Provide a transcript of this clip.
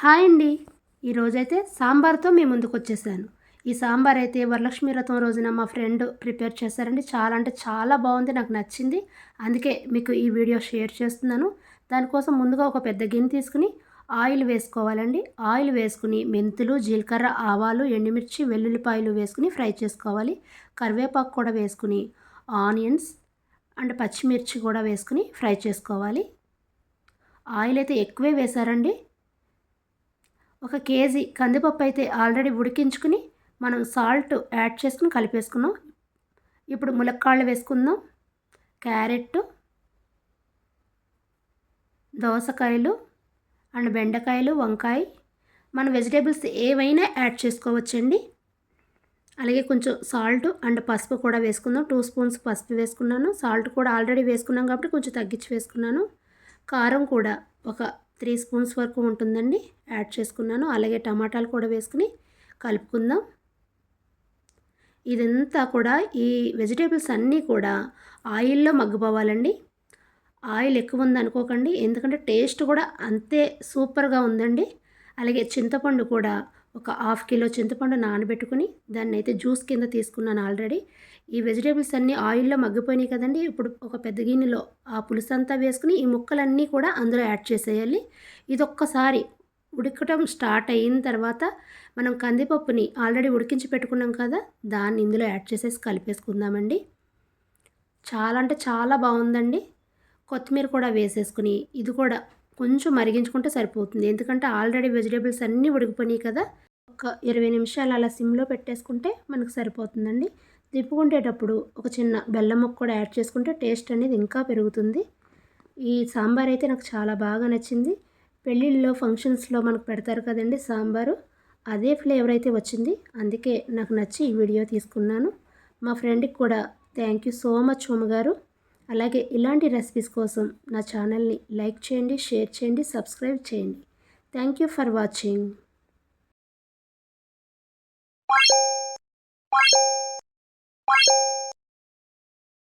Hi అండి. ఈరోజైతే సాంబార్తో మీ ముందుకు వచ్చేసాను. ఈ సాంబార్ అయితే వరలక్ష్మి వ్రతం రోజున మా ఫ్రెండ్ ప్రిపేర్ చేశారండి. చాలా అంటే చాలా బాగుంది నాకు నచ్చింది. అందుకే మీకు ఈ వీడియో షేర్ చేస్తున్నాను. దానికోసం ముందుగా ఒక పెద్ద గిన్నె తీసుకుని ఆయిల్ వేసుకోవాలండి. ఆయిల్ వేసుకుని మెంతులు జీలకర్ర ఆవాలు ఎండుమిర్చి వెల్లుల్లిపాయలు వేసుకుని ఫ్రై చేసుకోవాలి. కరివేపాకు కూడా వేసుకుని ఆనియన్స్ అండ్ పచ్చిమిర్చి కూడా వేసుకుని ఫ్రై చేసుకోవాలి. ఆయిల్ అయితే ఎక్కువే వేశారండి. ఒక కేజీ కందిపప్పు అయితే ఆల్రెడీ ఉడికించుకుని మనం సాల్ట్ యాడ్ చేసుకుని కలిపేసుకున్నాం. ఇప్పుడు ములక్కాళ్ళు వేసుకుందాం. క్యారెట్ దోసకాయలు అండ్ బెండకాయలు వంకాయ. మన వెజిటేబుల్స్ ఏవైనా యాడ్ చేసుకోవచ్చండి. అలాగే కొంచెం సాల్ట్ అండ్ పసుపు కూడా వేసుకుందాం. టూ స్పూన్స్ పసుపు వేసుకున్నాను. సాల్ట్ కూడా ఆల్రెడీ వేసుకున్నాం కాబట్టి కొంచెం తగ్గించి వేసుకున్నాను. కారం కూడా ఒక త్రీ స్పూన్స్ వరకు ఉంటుందండి. యాడ్ చేసుకున్నాను. అలాగే టమాటాలు కూడా వేసుకుని కలుపుకుందాం. ఇదంతా కూడా ఈ వెజిటేబుల్స్ అన్నీ కూడా ఆయిల్లో మగ్గిపోవాలండి. ఆయిల్ ఎక్కువ ఉంది అనుకోకండి. ఎందుకంటే టేస్ట్ కూడా అంతే సూపర్గా ఉందండి. అలాగే చింతపండు కూడా ఒక హాఫ్ కిలో చింతపండు నానబెట్టుకుని దాన్ని అయితే జ్యూస్ కింద తీసుకున్నాను ఆల్రెడీ. ఈ వెజిటేబుల్స్ అన్నీ ఆయిల్లో మగ్గిపోయినాయి కదండి. ఇప్పుడు ఒక పెద్ద గిన్నెలో ఆ పులుసు అంతా వేసుకుని ఈ ముక్కలన్నీ కూడా అందులో యాడ్ చేసేయాలి. ఇది ఒక్కసారి ఉడకటం స్టార్ట్ అయిన తర్వాత మనం కందిపప్పుని ఆల్రెడీ ఉడికించి పెట్టుకున్నాం కదా దాన్ని ఇందులో యాడ్ చేసేసి కలిపేసుకుందామండి. చాలా అంటే చాలా బాగుందండి. కొత్తిమీర కూడా వేసేసుకుని ఇది కూడా కొంచెం మరిగించుకుంటే సరిపోతుంది. ఎందుకంటే ఆల్రెడీ వెజిటేబుల్స్ అన్నీ ఉడికిపోయినాయి కదా. ఒక ఇరవై నిమిషాలు అలా సిమ్లో పెట్టేసుకుంటే మనకు సరిపోతుందండి. తిప్పుకుంటేటప్పుడు ఒక చిన్న బెల్లం ముక్క కూడా యాడ్ చేసుకుంటే టేస్ట్ అనేది ఇంకా పెరుగుతుంది. ఈ సాంబార్ అయితే నాకు చాలా బాగా నచ్చింది. పెళ్ళిళ్ళలో ఫంక్షన్స్లో మనకు పెడతారు కదండి సాంబారు. అదే ఫ్లేవర్ అయితే వచ్చింది. అందుకే నాకు నచ్చి ఈ వీడియో తీసుకున్నాను. మా ఫ్రెండ్కి కూడా థ్యాంక్ యూ సో మచ్ గారు. అలాగే ఇలాంటి రెసిపీస్ కోసం నా ఛానల్ని లైక్ చేయండి షేర్ చేయండి సబ్స్క్రైబ్ చేయండి. Thank you for watching